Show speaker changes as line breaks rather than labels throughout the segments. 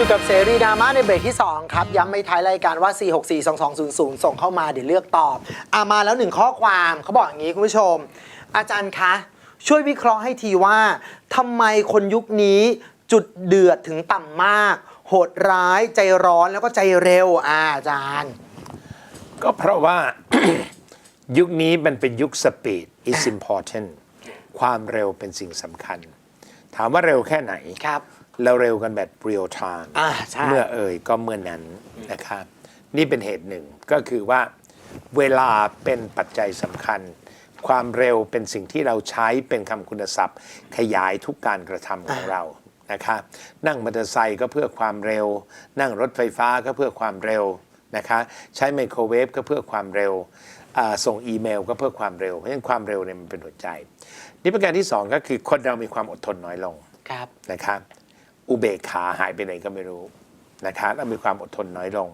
อยู่กับเสรีดราม่าในเบรกที่ 2 ครับ ย้ำไม่ท้ายรายการว่า 4642200 ส่งเข้ามาเดี๋ยวเลือกตอบอามาแล้วหนึ่งข้อความเขาบอกอย่างนี้คุณผู้ชม อาจารย์คะ ช่วยวิเคราะห์ให้ทีว่าทำไมคนยุคนี้จุดเดือดถึงต่ำมาก โหดร้ายใจร้อนแล้วก็ใจเร็วอาอาจารย์
ก็เพราะว่า ยุคนี้มันเป็นยุคสปีด is important ความเร็วเป็นสิ่งสำคัญ ถามว่าเร็วแค่ไหน
ครับ
เราเร็วกันแบบ real time
อ่าใช่
เมื่อเอ่ยก็เมื่อนั้นนะครับ นี่เป็นเหตุหนึ่งก็คือว่า เวลาเป็นปัจจัยสำคัญ ความเร็วเป็นสิ่งที่เราใช้เป็นคำคุณศัพท์ ขยายทุกการกระทำของเรานะครับนั่งมอเตอร์ไซค์ก็เพื่อความเร็ว นั่งรถไฟฟ้าก็เพื่อความเร็วนะคะใช้ไมโครเวฟก็เพื่อความเร็วอ่าส่งอีเมลก็เพื่อความเร็วเพราะฉะนั้นความเร็วเนี่ยมันเป็นหัวใจ นี่ประการที่สองก็คือคนเรามีความอดทนน้อยลง
ครับ
นะครับ อุเบกขาหายไปไหนก็ไม่รู้นะครับเรามีความอดทนน้อยลง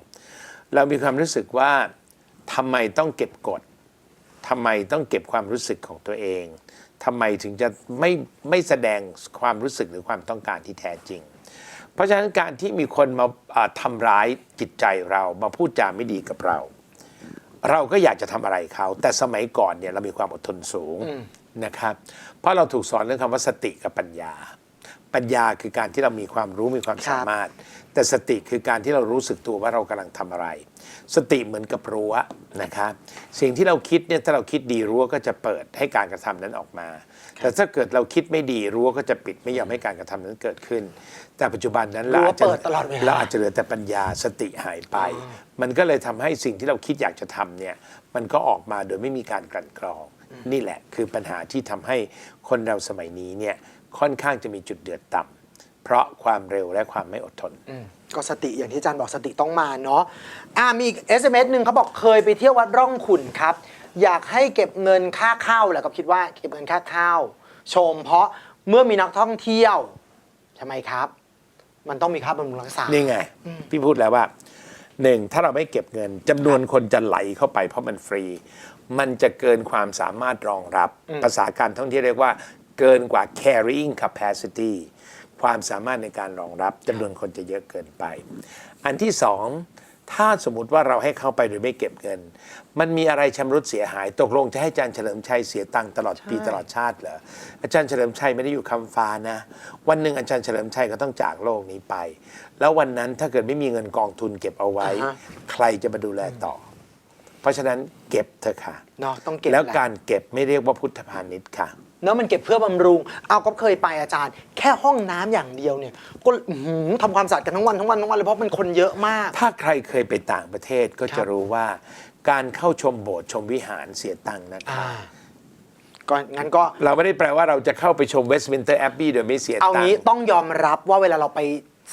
เรามีความรู้สึกว่าทำไมต้องเก็บกดทำไมต้องเก็บความรู้สึกของตัวเองทำไมถึงจะไม่ไม่แสดงความรู้สึกหรือความต้องการที่แท้จริง เพราะฉะนั้นการที่มีคนมาอ่าทำร้ายจิตใจเรามาพูดจาไม่ดีกับเรา เราก็อยากจะทำอะไรเขา แต่สมัยก่อนเนี่ยเรามีความอดทนสูงนะครับ เพราะเราถูกสอนเรื่องคำว่าสติกับปัญญา ปัญญาคือการที่เรามีความรู้มีความ
ครับ
สามารถ แต่สติคือการที่เรารู้สึกตัวว่าเรากำลังทำอะไร สติเหมือนกับรั้วนะครับสิ่งที่เราคิดเนี่ยถ้าเราคิดดีรั้วก็จะเปิดให้การกระทำนั้นออกมา แต่ถ้าเกิดเราคิดไม่ดีรั้วก็จะปิดไม่ยอมให้การกระทำนั้นเกิดขึ้น แต่ปัจจุบันนั้นเรา
รั้ว
อาจจะ
เปิดตลอดเวลา
เราอาจจะเหลือแต่ปัญญาสติหายไป มันก็เลยทำให้สิ่งที่เราคิดอยากจะทำเนี่ยมันก็ออกมาโดยไม่มีการกลั่นกรอง นี่แหละคือปัญหาที่ทำให้คนเราสมัยนี้เนี่ย ค่อนข้างจะมีจุดเดือดต่ำเพราะความเร็วและความไม่อดทน
ก็สติอย่างที่อาจารย์บอกสติต้องมาเนาะอ่ามีอีก SMS หนึ่งเขาบอกเคยไปเที่ยววัดร่องขุนครับ อยากให้เก็บเงินค่าข้าวแหละก็คิดว่าเก็บเงินค่าข้าวชม เพราะเมื่อมีนักท่องเที่ยวใช่ไหมครับ มันต้องมีค่าบำรุงรักษา
นี่ไง พี่พูดแล้วว่าหนึ่งถ้าเราไม่เก็บเงินจำนวนคนจะไหลเข้าไปเพราะมันฟรี มันจะเกินความสามารถรองรับ ภาษาการท่องเที่ยวเรียกว่า เกินกว่า carrying capacity ความสามารถในการรองรับจำนวนคนจะเยอะเกินไป อันที่สองถ้าสมมติว่าเราให้เข้าไปโดยไม่เก็บเงิน มันมีอะไรชำรุดเสียหาย ตกลงจะให้อาจารย์เฉลิมชัยเสียตังค์ตลอดปีตลอดชาติเหรออาจารย์เฉลิมชัยไม่ได้อยู่คำฟ้านะ วันหนึ่งอาจารย์เฉลิมชัยก็ต้องจากโลกนี้ไป แล้ววันนั้นถ้าเกิดไม่มีเงินกองทุนเก็บเอาไว้
อ่าฮะ
ใครจะมาดูแลต่อเพ ราะฉะนั้นเก็บเถอะค่ะ
เนาะต้องเก็บ
แล้ว
หะ
การเก็บไม่เรียกว่าพุทธพาณิชย์ค่ะ
เนาะมันเก็บเพื่อบำรุง เอาก็เคยไปอาจารย์ แค่ห้องน้ำอย่างเดียวเนี่ย ก็อื้อหือทำความสะอาดกันทั้งวันทั้งวันทั้งวันเลยเพราะมันคนเยอะมาก
ถ้าใครเคยไปต่างประเทศก็
ครั
จะ
บ
รู้ว่า การเข้าชมโบสถ์ชมวิหารเสียตังค์นะคะ
อ่าก็งั้นก็
เราไม่ได้แปลว่าเราจะเข้าไปชมเวสต์มินสเตอร์แอ b บีโดยไม่เสีย
เอา
ตัง
งี้
ค์
ต้องยอมรับว่าเวลาเราไป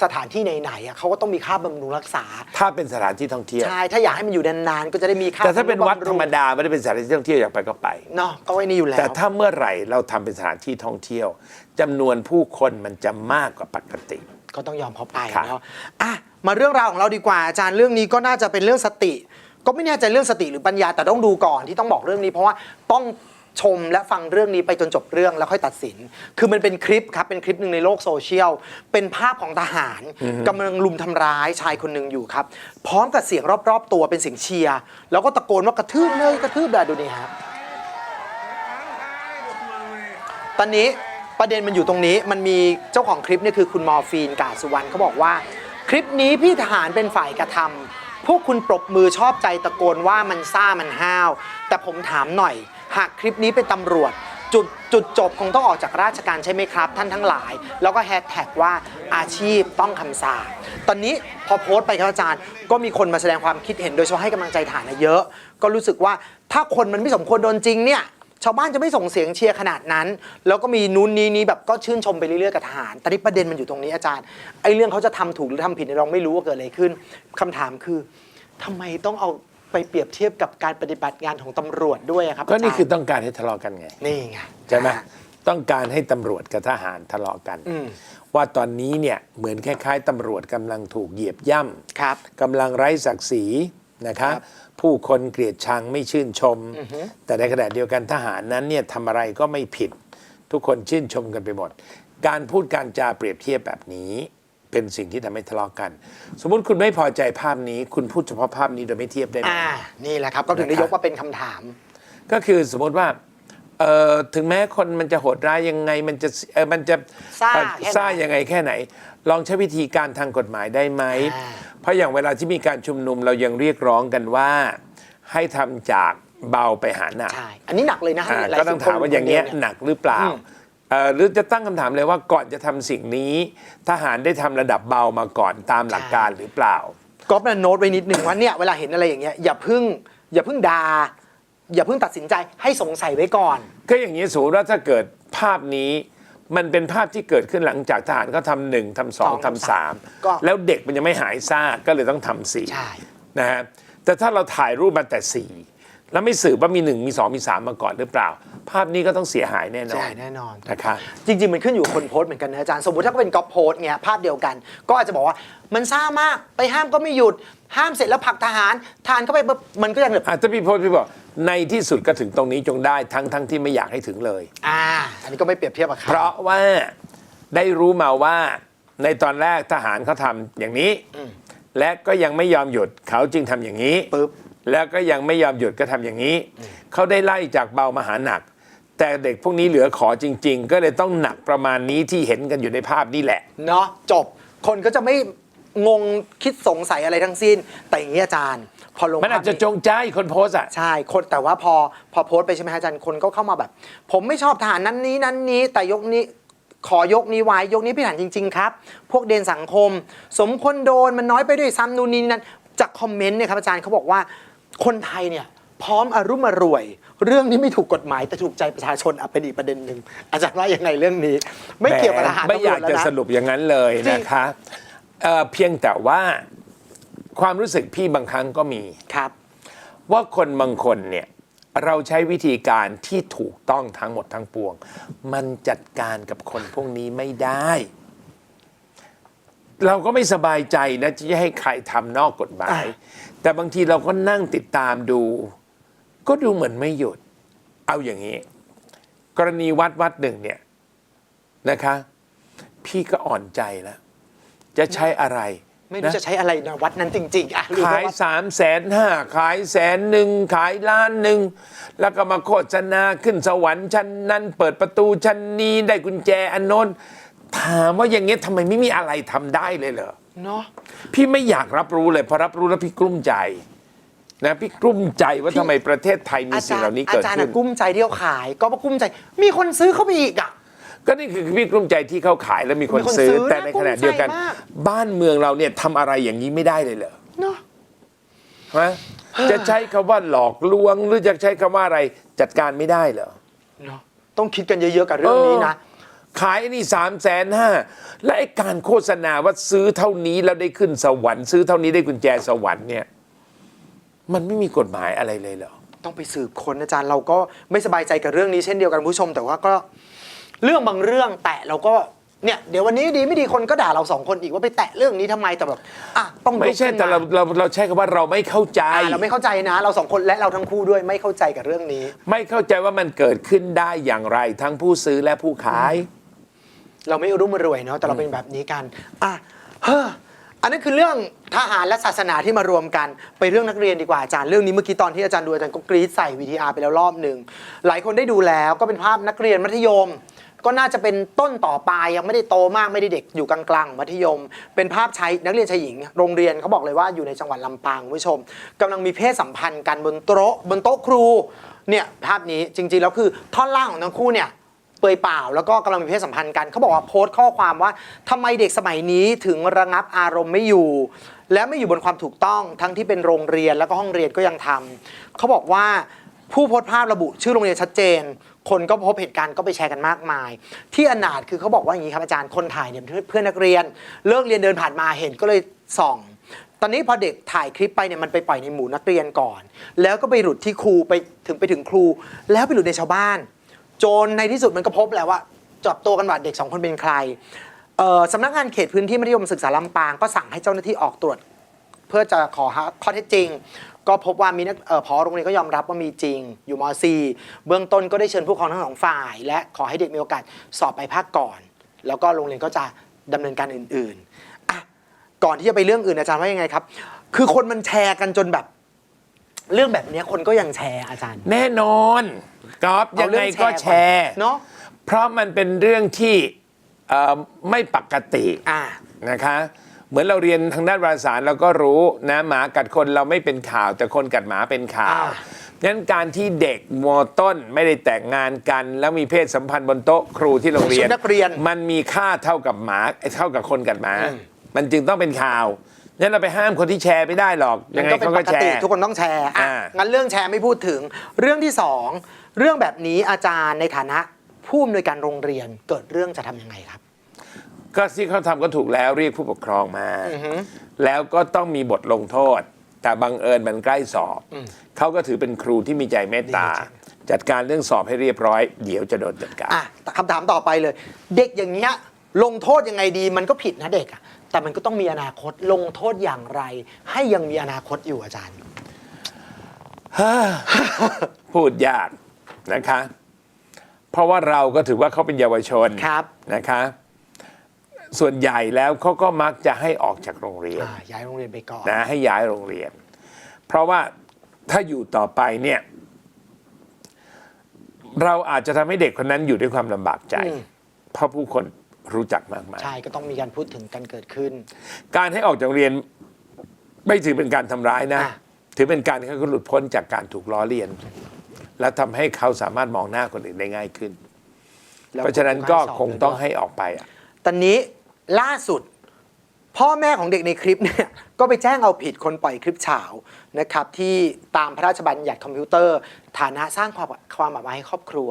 สถานที่ไหนๆอะเขาก็ต้องมีค่าบำรุงรักษา
ถ้าเป็นสถานที่ท่องเที่ยว
ใช่ ถ้าอยากให้มันอยู่นานๆ ก็จะได้มีค่า
แต่ถ้าเป็นวัด
บำ
ธรรมดาไม่ได้เป็นสถานที่ท่องเที่ยวอยากไปก็ไป
เนาะก็ไว้นี่อยู่แล้ว
แต่ถ้าเมื่อไหร่เราทำเป็นสถานที่ท่องเที่ยวจำนวนผู้คนมันจะมากกว่าปกติ
ก็ต้องยอมเขาไป
ครับ
เนาะอะ มาเรื่องราวของเราดีกว่า อาจารย์เรื่องนี้ก็น่าจะเป็นเรื่องสติ ก็ไม่แน่ใจเรื่องสติหรือปัญญาแต่ต้องดูก่อนที่ต้องบอกเรื่องนี้ เพราะว่าต้อง ชมและฟังเรื่องนี้ไปจนจบเรื่องแล้วค่อยตัดสิน คือมันเป็นคลิปครับ เป็นคลิปหนึ่งในโลกโซเชียล เป็นภาพของทหารกำลังลุมทำร้ายชายคนหนึ่งอยู่ครับ พร้อมกับเสียงรอบๆ ตัวเป็นเสียงเชียร์แล้วก็ตะโกนว่ากระทืบเลยกระทืบเลยดูนี่ครับตอนนี้ประเด็นมันอยู่ตรงนี้มันมีเจ้าของคลิปเนี่ยคือคุณมอร์ฟีนกาสุวรรณเขาบอกว่า คลิปนี้พี่ทหารเป็นฝ่ายกระทำพวกคุณปรบมือชอบใจตะโกนว่ามันซ่ามันห้าว แต่ผมถามหน่อย หากคลิปนี้เป็นตำรวจ จุดจุดจบคงต้องออกจากราชการใช่ไหมครับ ท่านทั้งหลาย แล้วก็แฮชแท็กว่าอาชีพต้องคำสาปตอนนี้พอโพสต์ไปครับอาจารย์ ก็มีคนมาแสดงความคิดเห็นโดยเฉพาะให้กำลังใจฐานเยอะ ก็รู้สึกว่าถ้าคนมันไม่สมควรโดนจริงเนี่ยชาวบ้านจะไม่ส่งเสียงเชียร์ขนาดนั้น แล้วก็มีนู้นนี้นี้แบบก็ชื่นชมไปเรื่อยๆกับทหารแต่นี่ประเด็นมันอยู่ตรงนี้อาจารย์ ไอ้เรื่องเขาจะทำถูกหรือทำผิดเนี่ยเราไม่รู้ว่าเกิดอะไรขึ้นคำถามคือทำไมต้องเอา ไปเปรียบเทียบกับการปฏิบัติงานของตำรวจด้วยอะครับ
ก็นี่า
จารย์
คือต้องการให้ทะเลาะกันไง
นี่ไง
ใช่ไหม
นะฮะ
ต้องการให้ตำรวจกับทหารทะเลาะกัน
อืม
ว่าตอนนี้เนี่ยเหมือนคล้ายๆตำรวจกำลังถูกเหยียบย่ำ
ครับ
กำลังไร้ศักดิ์ศรีนะคะ
ครับ
ผู้คนเกลียดชังไม่ชื่นชม
อือฮึ
แต่ในขณะเดียวกันทหารนั้นเนี่ยทำอะไรก็ไม่ผิด ทุกคนชื่นชมกันไปหมด การพูดการจาเปรียบเทียบแบบนี้ เป็นสิ่งที่ทำให้ทะเลาะกัน สมมุติคุณไม่พอใจภาพนี้ คุณพูดเฉพาะภาพนี้โดยไม่เทียบได้ไหม
อ่า นี่แหละครับก็ถึงได้ยกมาเป็นคำถาม
ก็คือสมมติว่าเอ่อถึงแม้คนมันจะโหดร้ายยังไงมันจะเออมันจะ
ซ่า
เอ่อ
แค่ไหน
ซ่ายังไงแค่ไหน ลองใช้วิธีการทางกฎหมายได้ไหม
อ่า
เพราะอย่างเวลาที่มีการชุมนุมเรายังเรียกร้องกันว่า ให้ทำจากเบาไปหาหนัก
ใช่ อันนี้หนักเลยนะ
อ่า
หล
ก็ต้องถามว่าอย่างเงี้ย
คน
หนักหรือเปล่า
อืม
เอ่อ หรือจะตั้งคำถามเลยว่าก่อนจะทำสิ่งนี้ ทหารได้ทำระดับเบามาก่อนตามหลักการหรือเปล่า
ก๊อฟน่ะโน้ตไว้นิดนึงว่าเนี่ยเวลาเห็นอะไรอย่างเงี้ยอย่าเพึ่งอย่าเพึ่งด่าอย่าเพึ่งตัดสินใจให้สงสัยไว้ก่อน
ก็อย่างนี้สมมติว่าถ้าเกิดภาพนี้มันเป็นภาพที่เกิดขึ้นหลังจากทหารเขาทำหนึ่งทำสอง
สอง
ทำสาม
ก็
แล้วเด็กมันยังไม่หายซ่าก็เลยต้องทำสี่
ใช่
นะฮะแต่ถ้าเราถ่ายรูปมาแต่สี่ แล้วไม่สืบว่ามีหนึ่งมีสองมีสามมาก่อนหรือเปล่า ภาพนี้ก็ต้องเสียหายแน่นอน
ใช่แน่นอน
นะคะ
จริง ๆ มันขึ้นอยู่กับคนโพสต์เหมือนกันนะอาจารย์ สมมติถ้าเป็นก๊อฟโพสต์เงี้ยภาพเดียวกัน ก็อาจจะบอกว่ามันซ่ามากไปห้ามก็ไม่หยุด ห้ามเสร็จแล้วผลักทหารทหารเข้าไปปุ๊บมันก็ยังแบบ
อาจจะพี่โพสต์พี่บอกในที่สุดก็ถึงตรงนี้จงได้ทั้งทั้งที่ไม่อยากให้ถึงเลย
อ่า อันนี้ก็ไม่เปรียบเทียบกับเขา
เพราะว่าได้รู้มาว่าในตอนแรกทหารเขาทำอย่างนี้ และก็ยังไม่ยอมหยุดเขาจึงทำอย่างนี้
ปึ๊บ
แล้วก็ยังไม่ยอมหยุดก็ทำอย่างนี้ เขาได้ไล่จากเบามาหาหนัก แต่เด็กพวกนี้เหลือขอจริง ๆ ก็เลยต้องหนักประมาณนี้ที่เห็นกันอยู่ในภาพนี่แหละ
เนาะจบคนก็จะไม่งงคิดสงสัยอะไรทั้งสิ้น แต่อย่างนี้อาจารย์ พอลง
มันอาจจะ
ภพ
จงใจคนโพสต์อะ
ใช่คนแต่ว่าพอพอโพสต์ไปใช่ไหมฮะอาจารย์คนก็เข้ามาแบบ ผมไม่ชอบทหารนั้นนี้นั้นนี้ แต่ยกนี้ขอยกนี้ไว้ยกนี้พี่ทหารจริง ๆ ครับ พวกเดนสังคม สมควรโดนมันน้อยไปด้วยซ้ำนู่นนี่นั่นจากคอมเมนต์เนี่ยครับอาจารย์เขาบอกว่า คนไทยเนี่ยพร้อมอรุ่มอร่วย เรื่องนี้ไม่ถูกกฎหมายแต่ถูกใจประชาชนอะเป็นอีกประเด็นหนึ่งอาจารย์ว่ายังไงเรื่องนี้ ไม่เกี่ยวกับทหาร
ไม่อยาก
ตำรวจ
จะ
แล้วนะ
สรุปอย่างนั้นเลย
จริง
นะคะเอ่อเพียงแต่ว่าความรู้สึกพี่บางครั้งก็มี
ครับ
ว่าคนบางคนเนี่ยเราใช้วิธีการที่ถูกต้องทั้งหมดทั้งปวง มันจัดการกับคนพวกนี้ไม่ได้ เราก็ไม่สบายใจนะที่จะให้ใครทำนอกกฎหมาย
อะ
แต่บางทีเราก็นั่งติดตามดู ก็ดูเหมือนไม่หยุด เอาอย่างนี้ กรณีวัดวัดหนึ่งเนี่ยนะคะ พี่ก็อ่อนใจแล้ว จะใช้อะไร
ไม่รู้
น
จะใช้อะไรนะวัดนั้นจริง ๆ อะหรือ
ขาย
ว่า
สามแสนห้าขายแสนหนึ่งขายล้านหนึ่ง แล้วก็มาโฆษณาขึ้นสวรรค์ชั้นนั้น เปิดประตูชั้นนี้ได้กุญแจอันโน้น ถามว่าอย่างเงี้ยทำไมไม่มีอะไรทำได้เลยเหรอ
เนาะ
พี่ไม่อยากรับรู้เลยพอรับรู้แล้วพี่กลุ้มใจนะพี่กลุ้มใจว่าทำไมประเทศไทยมี
อา
สิ่ง
จาร
เหล่า
ย์
นี้
อา
เกิด
จารย์
ขึ้
น่ะ
น
กุ้มใจที่เขาขาย ก็มากุ้มใจ มีคนซื้อเข้าไปอีกอะ
ก็นี่คือพี่กลุ้มใจที่เขาขายแล้วมีคน
มีคน
ซื้อ
ซื้อ
แต่ในขณะเดียวกัน
น่ากุ้มใจมาก
บ้านเมืองเราเนี่ยทำอะไรอย่างนี้ไม่ได้เลยเหรอ
เนาะ
ฮะจะใช้คำว่าหลอกลวงหรือจะใช้คำว่าอะไรจัดการไม่ได้เหรอ
เนาะ ต้องคิดกันเยอะๆกับเรื่องนี้นะ
ขายนี่สามแสนห้าและไอ้การโฆษณาว่าซื้อเท่านี้แล้วได้ขึ้นสวรรค์ซื้อเท่านี้ได้กุญแจสวรรค์เนี่ยมันไม่มีกฎหมายอะไรเลยเหรอ
ต้องไปสืบค้นอาจารย์เราก็ไม่สบายใจกับเรื่องนี้เช่นเดียวกันคุณผู้ชม แต่ว่าก็เรื่องบางเรื่องแตะเราก็เนี่ยเดี๋ยววันนี้ดีไม่ดีคนก็ด่าเราสองคนอีกว่าไปแตะเรื่องนี้ทำไมแต่แบบอะต้องยก
ไม่ใช่
ขึ้น
แต่เรา
ม
เราเราใช้คำว่าเราไม่เข้าใจ
อะเราไม่เข้าใจนะ เราสองคนและเราทั้งคู่ด้วยไม่เข้าใจกับเรื่องนี้
ไม่เข้าใจว่ามันเกิดขึ้นได้อย่างไร ทั้งผู้ซื้อและผู้ขาย
เราไม่รุ่มรวยเนาะแต่เราเป็นแบบนี้กันอะเฮ้ออันนั้นคือเรื่องทหารและศาสนาที่มารวมกันไปเรื่องนักเรียนดีกว่าอาจารย์เรื่องนี้เมื่อกี้ตอนที่อาจารย์ดูอาจารย์ก็กรี๊ดใส่ VTR ไปแล้วรอบหนึ่งหลายคนได้ดูแล้วก็เป็นภาพนักเรียนมัธยม ก็น่าจะเป็นต้นต่อปลายยังไม่ได้โตมากไม่ได้เด็กอยู่กลางๆมัธยม เป็นภาพชายนักเรียนชายหญิง โรงเรียนเขาบอกเลยว่าอยู่ในจังหวัดลำปางคุณผู้ชมกำลังมีเพศสัมพันธ์กันบนโต๊ะบนโต๊ะครูเนี่ยภาพนี้จริงๆแล้วคือท่อนล่างของทั้งคู่เนี่ย เปลือยเปล่า แล้วก็กำลังมีเพศสัมพันธ์กันเขาบอกว่าโพสต์ข้อความว่าทำไมเด็กสมัยนี้ถึงระงับอารมณ์ไม่อยู่ และไม่อยู่บนความถูกต้องทั้งที่เป็นโรงเรียนแล้วก็ห้องเรียนก็ยังทำเขาบอกว่าผู้โพสต์ภาพระบุชื่อโรงเรียนชัดเจน คนก็พบเหตุการณ์ก็ไปแชร์กันมากมาย ที่อนาถคือเขาบอกว่าอย่างนี้ครับอาจารย์คนถ่ายเนี่ยเพื่อนนักเรียน เลิกเรียนเดินผ่านมาเห็นก็เลยส่อง ตอนนี้พอเด็กถ่ายคลิปไปเนี่ยมันไปปล่อยในหมู่นักเรียนก่อน แล้วก็ไปหลุดที่ครูไปถึงไปถึงครู แล้วไปหลุดในชาวบ้าน จนในที่สุดมันก็พบแล้วว่าจับตัวกันว่าเด็กสองคนเป็นใครสำนักงานเขตพื้นที่มัธยมศึกษาลำปางก็สั่งให้เจ้าหน้าที่ออกตรวจ เพื่อจะขอหาข้อเท็จจริง ก็พบว่ามีนักออพอโรงเรียนก็ยอมรับว่ามีจริง อยู่ม .4 เบื้องต้นก็ได้เชิญผู้ปกครองทั้งสองฝ่าย และขอให้เด็กมีโอกาสสอบไปภาคก่อน แล้วก็โรงเรียนก็จะดำเนินการอื่นๆก่อนที่จะไปเรื่องอื่นอาจารย์ว่ายังไงครับ คือคนมันแชร์กันจนแบบ เรื่องแบบเนี้ยคนก็ยังแชร์อาจารย์
แน่นอนกอล์ฟ
เอา
ยัง
เรื่
ไง
อง
ก็
แช
แช
ร์
ร์
ก่อนเนอะ
เพราะมันเป็นเรื่องที่เอ่อไม่ปกติ
อ่า
นะคะ เหมือนเราเรียนทางด้านวารสารเราก็รู้นะหมากัดคนเราไม่เป็นข่าว แต่คนกัดหมาเป็นข่าว
อ่า
งั้นการที่เด็กมต้นไม่ได้แต่งงานกัน แล้วมีเพศสัมพันธ์บนโต๊ะครูที่โรงเรียน
ชุดนักเรียน
มันมีค่าเท่ากับหมาเท่ากับคนกัดหมา มันจึงต้องเป็นข่าว งั้นเราไปห้ามคนที่แชร์ไม่ได้หรอก
มั
ยัง
น
ไง
ก็เป็น
เขา
ป
ก็
ก
แช
ติ
ร์
ทุกคนต้องแชร์อะ
อ่า
งั้นเรื่องแชร์ไม่พูดถึง เรื่องที่สองเรื่องแบบนี้อาจารย์ในฐานะผู้อำนวยการโรงเรียนเกิดเรื่องจะทำยังไงครับ
ก็ที่เขาทำก็ถูกแล้วเรียกผู้ปกครองมา แล้วก็ต้องมีบทลงโทษ แต่บังเอิญมันใกล้สอบ เขาก็ถือเป็นครูที่มีใจเมตตา
ดีจริง
จัดการเรื่องสอบให้เรียบร้อย เดี๋ยวจะโดนจัดการ
อะคำถามต่อไปเลย เด็กอย่างเงี้ยลงโทษยังไงดีมันก็ผิดนะเด็กอะ แต่มันก็ต้องมีอนาคตลงโทษอย่างไร ให้ยังมีอนาคตอยู่อาจารย์
พูดยากนะคะ เพราะว่าเราก็ถือว่าเขาเป็นเยาวชน
ครับ
นะคะ ส่วนใหญ่แล้วเขาก็มักจะให้ออกจากโรงเรียน
อ่าย้ายโรงเรียนไปก่อน
นะให้ย้ายโรงเรียน เพราะว่าถ้าอยู่ต่อไปเนี่ย เราอาจจะทำให้เด็กคนนั้นอยู่ด้วยความลำบากใจ
อืม
เพราะผู้คน รู้จักมากมาย
ใช่ก็ต้องมีการพูดถึงกันเกิดขึ้น
การให้ออกจากโรงเรียนไม่ถือเป็นการทำร้ายนะ
อะ
ถือเป็นการให้เขาหลุดพ้นจากการถูกล้อเลียน และทำให้เขาสามารถมองหน้าคนอื่นได้ง่ายขึ้น
แล้ว
เพราะฉะนั้นก็
สบ
คงต้อง
ด้วย
ให้ออกไปอะ
ตอนนี้ล่าสุด พ่อแม่ของเด็กในคลิปเนี่ย ก็ไปแจ้งเอาผิดคนปล่อยคลิปเฉานะครับที่ตามพระราชบัญญัติคอมพิวเตอร์ ฐานะสร้างความความอับอายให้ครอบครัว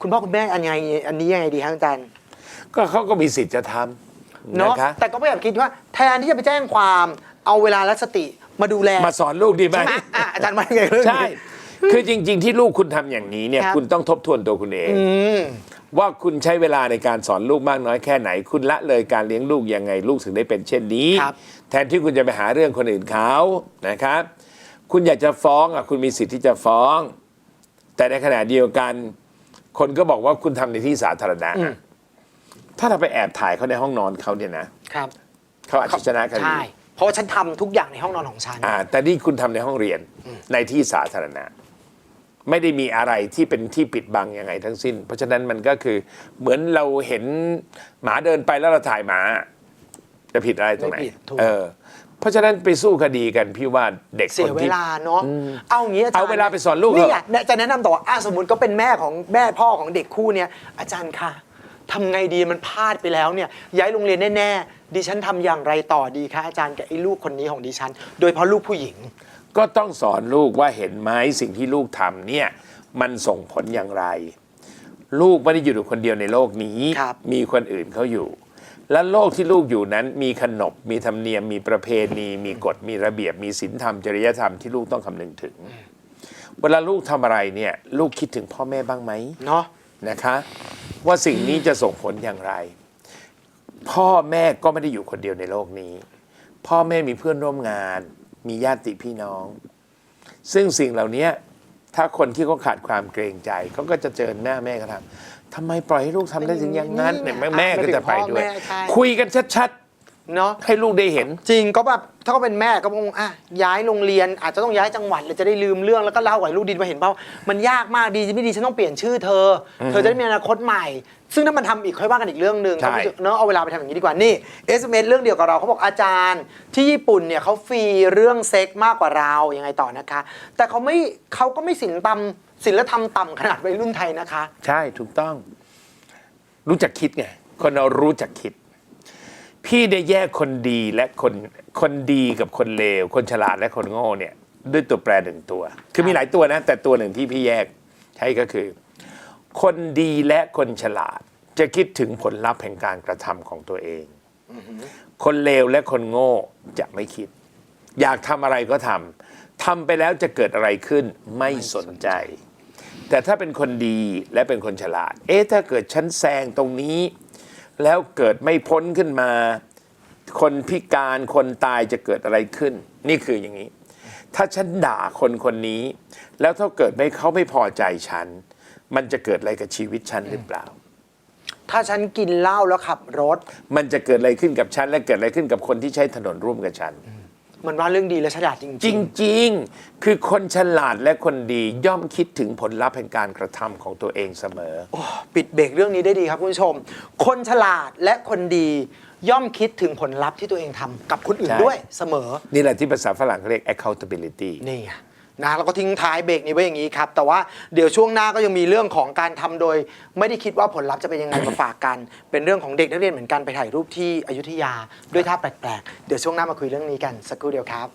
คุณพ่อคุณแม่อันยังไงอันนี้ยังไงดีครับอาจารย์
ก็เขาก็มีสิทธิ์จะทำ
เนาะ
นะคะ
แต่ก็ไม่อยากคิดว่าแทนที่จะไปแจ้งความเอาเวลาและสติมาดูแล
มาสอนลูกดีไหม
ใช่ไหมอะอาจารย์มายังไงเรื่องนี้
ใช่ คือจริง ๆ ที่ลูกคุณทำอย่างนี้เนี่ย
ครับ
คุณต้องทบทวนตัวคุณเอง
อืม
ว่าคุณใช้เวลาในการสอนลูกมากน้อยแค่ไหน คุณละเลยการเลี้ยงลูกยังไงลูกถึงได้เป็นเช่นนี้
ครับ
แทนที่คุณจะไปหาเรื่องคนอื่นเขานะครับ คุณอยากจะฟ้องอะคุณมีสิทธิ์ที่จะฟ้อง แต่ในขณะเดียวกัน คนก็บอกว่าคุณทำในที่สาธารณะ
อืม
ถ้าเราไปแอบถ่ายเขาในห้องนอนเขาเนี่ยนะครับ เขาอาจจะชนะคดี
ใช่ เพราะว่าฉันทำทุกอย่างในห้องนอนของฉัน
อ่า แต่นี่คุณทำในห้องเรียนในที่สาธารณะ ไม่ได้มีอะไรที่เป็นที่ปิดบังยังไงทั้งสิ้น เพราะฉะนั้นมันก็คือเหมือนเราเห็นหมาเดินไปแล้วเราถ่ายหมาจะผิดอะไรตรงไหน
ไม่ผิดถูก
เออ เพราะฉะนั้นไปสู้คดีกันพี่ว่าเด็ก
เสี
ค
ย
น
เว
ที่
ลาเนาะ เอางี้อาจารย์
เอาเวลาไปสอนลูก
นี่
เถอะ
อยากจะแนะนำต่อว่าอะสมมติก็เป็นแม่ของแม่พ่อของเด็กคู่เนี้ยอาจารย์ค่ะ ทำไงดีมันพลาดไปแล้วเนี่ยย้ายโรงเรียนแน่ๆดิฉันทำอย่างไรต่อดีคะอาจารย์กับไอ้ลูกคนนี้ของดิฉัน โดยเฉพาะลูกผู้หญิง
ก็ต้องสอนลูกว่าเห็นไหมสิ่งที่ลูกทำเนี่ยมันส่งผลอย่างไร ลูกไม่ได้อยู่คนเดียวในโลกนี้
ครับ
มีคนอื่นเขาอยู่ และโลกที่ลูกอยู่นั้นมีขนบมีธรรมเนียม มีประเพณี มีกฎมีระเบียบ มีศีลธรรมจริยธรรมที่ลูกต้องคำนึงถึง เวลาลูกทำอะไรเนี่ย ลูกคิดถึงพ่อแม่บ้างไหม
เนาะ
นะคะ ว่าสิ่งนี้จะส่งผลอย่างไร พ่อแม่ก็ไม่ได้อยู่คนเดียวในโลกนี้ พ่อแม่มีเพื่อนร่วมงาน มีญาติพี่น้อง ซึ่งสิ่งเหล่านี้ถ้าคนที่เขาขาดความเกรงใจเขาก็จะเจอหน้าแม่เขาทำทำไมปล่อยให้ลูกทำได้ถึงอย่างนั้น
นี่
เนี่ย
ไง
แม่แม่ก็จะไปด้วย
พ่อแม่ใช่
คุยกันชัด
เนาะ
ๆให้ลูกได้เห็น
จริงก็แบบถ้าเขาเป็นแม่ก็คงอะย้ายโรงเรียนอาจจะต้องย้ายจังหวัดเลยจะได้ลืมเรื่องแล้วก็เล่าให้ลูกดีมาเห็นเปล่ามันยากมากดีไม่ดีฉันต้องเปลี่ยนชื่อเธออเธอจะได้มีอนาคตใหม่ ซึ่งถ้ามันทำอีกค่อยว่ากันอีกเรื่องหนึ่ง
ใช่
เนอะเอาเวลาไปทำอย่างนี้ดีกว่านี่ SMS เรื่องเดียวกับเราเขาบอกอาจารย์ ที่ญี่ปุ่นเนี่ยเขาฟรีเรื่องเซ็กมากกว่าเรายังไงต่อนะคะ แต่เขาไม่เขาก็ไม่ศิลป์ต่ำศิลธรรมต่ำขนาดวัยรุ่นไทยนะคะ
ใช่ถูกต้อง รู้จักคิดไง คนเรารู้จักคิด พี่ได้แยกคนดีและคนคนดีกับคนเลว คนฉลาดและคนโง่เนี่ย ด้วยตัวแปรหนึ่งตัว คือมีหลายตัวนะ แต่ตัวหนึ่งที่พี่แยกใช่ก็คือ คนดีและคนฉลาด จะคิดถึงผลลัพธ์แห่งการกระทำของตัวเอง คนเลวและคนโง่จะไม่คิด อยากทำอะไรก็ทำทำไปแล้วจะเกิดอะไรขึ้นไม่สนใจ แต่ถ้าเป็นคนดีและเป็นคนฉลาด เอ๊ะถ้าเกิดฉันแซงตรงนี้ แล้วเกิดไม่พ้นขึ้นมา คนพิการคนตายจะเกิดอะไรขึ้น นี่คืออย่างนี้ ถ้าฉันด่าคนคนนี้ แล้วถ้าเกิดไม่เขาไม่พอใจฉัน มันจะเกิดอะไรกับชีวิตฉันหรือเปล่า
ถ้าฉันกินเหล้าแล้วขับรถ
มันจะเกิดอะไรขึ้นกับฉัน และเกิดอะไรขึ้นกับคนที่ใช้ถนนร่วมกับฉัน
มันว่าเรื่องดีและฉลาดจริง
จริง ๆ คือคนฉลาดและคนดีย่อมคิดถึงผลลัพธ์แห่งการกระทำของตัวเองเสมอ
โอ้ปิดเบรกเรื่องนี้ได้ดีครับคุณผู้ชม คนฉลาดและคนดีย่อมคิดถึงผลลัพธ์ที่ตัวเองทำกับคนอื่น
ใช่
ด้วยเสมอ
นี่แหละที่ภาษาฝรั่งเขาเรียก accountability
นี่ไง นะแล้วก็ทิ้งท้ายเบรกนี้ไว้อย่างนี้ครับ แต่ว่าเดี๋ยวช่วงหน้าก็ยังมีเรื่องของการทำโดย ไม่ได้คิดว่าผลลัพธ์จะเป็นยังไงมาฝากกัน เป็นเรื่องของเด็กนักเรียนเหมือนกันไปถ่ายรูปที่อยุธยาด้วยท่าแปลกๆ เดี๋ยวช่วงหน้ามาคุยเรื่องนี้กันสักครู่เดียวครับ